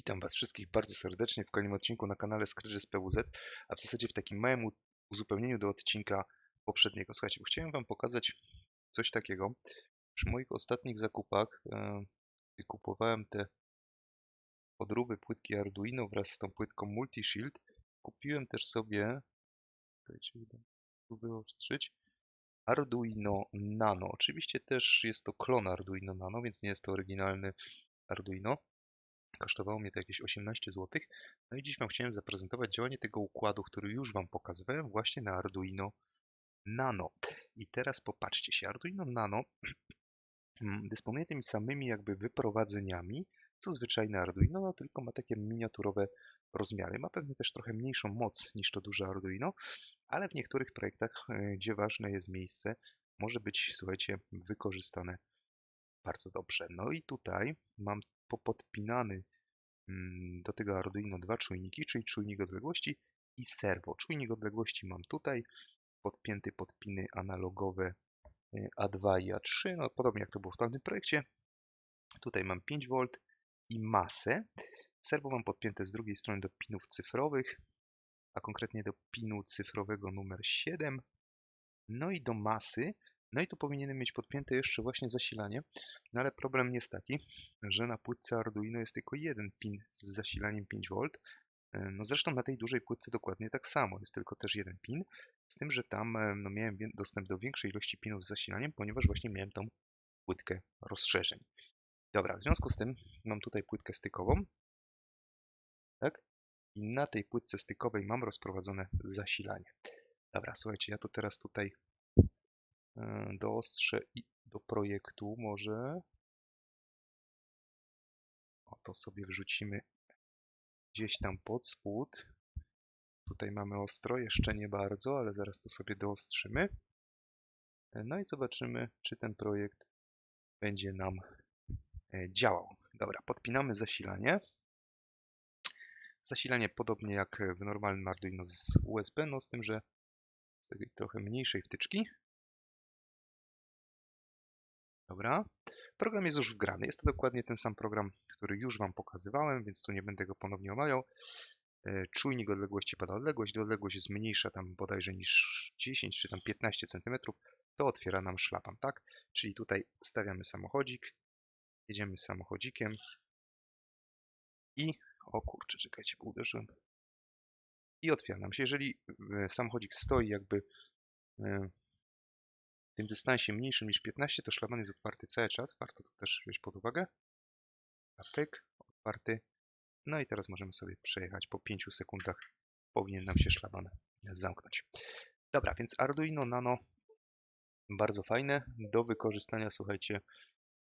Witam Was wszystkich bardzo serdecznie w kolejnym odcinku na kanale Scratches PWZ, a w zasadzie w takim małym uzupełnieniu do odcinka poprzedniego. Słuchajcie, chciałem Wam pokazać coś takiego. Przy moich ostatnich zakupach e, kupowałem te podróby płytki Arduino wraz z tą płytką Multishield. Kupiłem też sobie, tu wyostrzyć, Arduino Nano. Oczywiście też jest to klon Arduino Nano, więc nie jest to oryginalny Arduino. Kosztowało mnie to jakieś 18 zł. No i dziś Wam chciałem zaprezentować działanie tego układu, który już Wam pokazywałem właśnie na Arduino Nano. I teraz popatrzcie się, Arduino Nano dysponuje tymi samymi jakby wyprowadzeniami, co zwyczajne Arduino, no tylko ma takie miniaturowe rozmiary. Ma pewnie też trochę mniejszą moc niż to duże Arduino, ale w niektórych projektach, e, gdzie ważne jest miejsce, może być, słuchajcie, wykorzystane bardzo dobrze. No i tutaj mam popodpinany mm, do tego Arduino dwa czujniki, czyli czujnik odległości i serwo. Czujnik odległości mam tutaj, podpięty pod piny analogowe e, A2 i A3, no podobnie jak to było w tamtym projekcie. Tutaj mam 5V i masę. Serwo mam podpięte z drugiej strony do pinów cyfrowych, a konkretnie do pinu cyfrowego numer 7. No i do masy no i tu powinienem mieć podpięte jeszcze właśnie zasilanie, no ale problem jest taki, że na płytce Arduino jest tylko jeden pin z zasilaniem 5V. E, no zresztą na tej dużej płytce dokładnie tak samo, jest tylko też jeden pin, z tym, że tam e, no, miałem dostęp do większej ilości pinów z zasilaniem, ponieważ właśnie miałem tą płytkę rozszerzeń. Dobra, w związku z tym mam tutaj płytkę stykową, tak? I na tej płytce stykowej mam rozprowadzone zasilanie. Dobra, słuchajcie, ja to teraz tutaj E, doostrze i do projektu może. O, to sobie wrzucimy gdzieś tam pod spód. Tutaj mamy ostro, jeszcze nie bardzo, ale zaraz to sobie doostrzymy. E, no i zobaczymy, czy ten projekt będzie nam e, działał. Dobra, podpinamy zasilanie. Zasilanie podobnie jak w normalnym Arduino z USB, no z tym, że z tej trochę mniejszej wtyczki. Dobra. Program jest już wgrany. Jest to dokładnie ten sam program, który już Wam pokazywałem, więc tu nie będę go ponownie omawiał. E, czujnik odległości pada odległość. Gdy odległość jest mniejsza tam bodajże niż 10 czy tam 15 cm, to otwiera nam szlapan, tak? Czyli tutaj stawiamy samochodzik, jedziemy samochodzikiem i... O kurczę, czekajcie, bo uderzyłem. I otwiera nam się. Jeżeli e, samochodzik stoi jakby e, tym dystansie mniejszym niż 15, to szlaban jest otwarty cały czas. Warto to też wziąć pod uwagę. Pyk, otwarty. No i teraz możemy sobie przejechać. Po 5 sekundach powinien nam się szlaban zamknąć. Dobra, więc Arduino Nano bardzo fajne do wykorzystania, słuchajcie,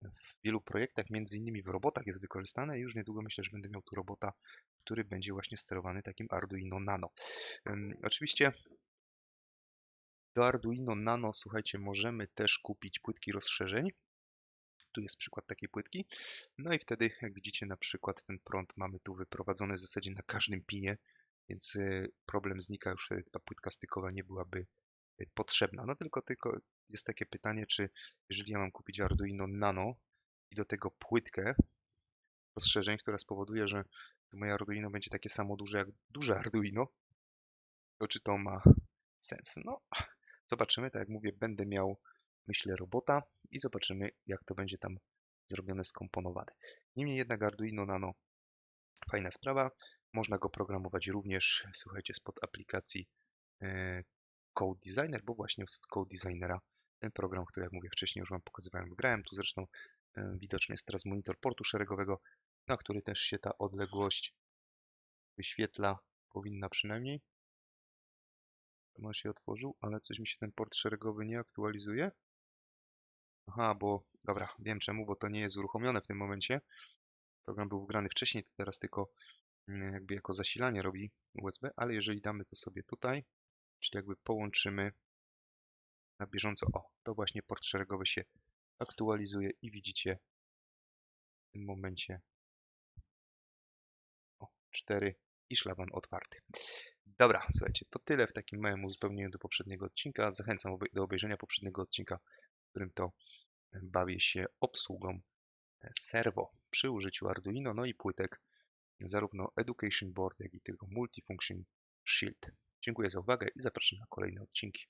w wielu projektach, między innymi w robotach jest wykorzystane. Już niedługo myślę, że będę miał tu robota, który będzie właśnie sterowany takim Arduino Nano. Um, oczywiście do Arduino Nano, słuchajcie, możemy też kupić płytki rozszerzeń. Tu jest przykład takiej płytki. No i wtedy, jak widzicie, na przykład ten prąd mamy tu wyprowadzony w zasadzie na każdym pinie, więc y, problem znika, już ta płytka stykowa nie byłaby y, potrzebna. No tylko, tylko jest takie pytanie, czy jeżeli ja mam kupić Arduino Nano i do tego płytkę rozszerzeń, która spowoduje, że moje Arduino będzie takie samo duże jak duże Arduino, to czy to ma sens? No, Zobaczymy, tak jak mówię, będę miał, myślę, robota i zobaczymy, jak to będzie tam zrobione, skomponowane. Niemniej jednak Arduino Nano fajna sprawa. Można go programować również, słuchajcie, spod aplikacji e, Code Designer, bo właśnie z Code Designera ten program, który jak mówię wcześniej już Wam pokazywałem, wygrałem. Tu zresztą e, widoczny jest teraz monitor portu szeregowego, na który też się ta odległość wyświetla, powinna przynajmniej. On się otworzył, ale coś mi się ten port szeregowy nie aktualizuje. Aha, bo dobra, wiem czemu, bo to nie jest uruchomione w tym momencie. Program był wgrany wcześniej, to teraz tylko mm, jakby jako zasilanie robi USB, ale jeżeli damy to sobie tutaj, czyli jakby połączymy na bieżąco, o, to właśnie port szeregowy się aktualizuje i widzicie w tym momencie o, 4 i szlaban otwarty. Dobra, słuchajcie, to tyle w takim małym uzupełnieniu do poprzedniego odcinka. Zachęcam do obejrzenia poprzedniego odcinka, w którym to bawię się obsługą e, serwo przy użyciu Arduino, no i płytek zarówno Education Board, jak i tego Multifunction Shield. Dziękuję za uwagę i zapraszam na kolejne odcinki.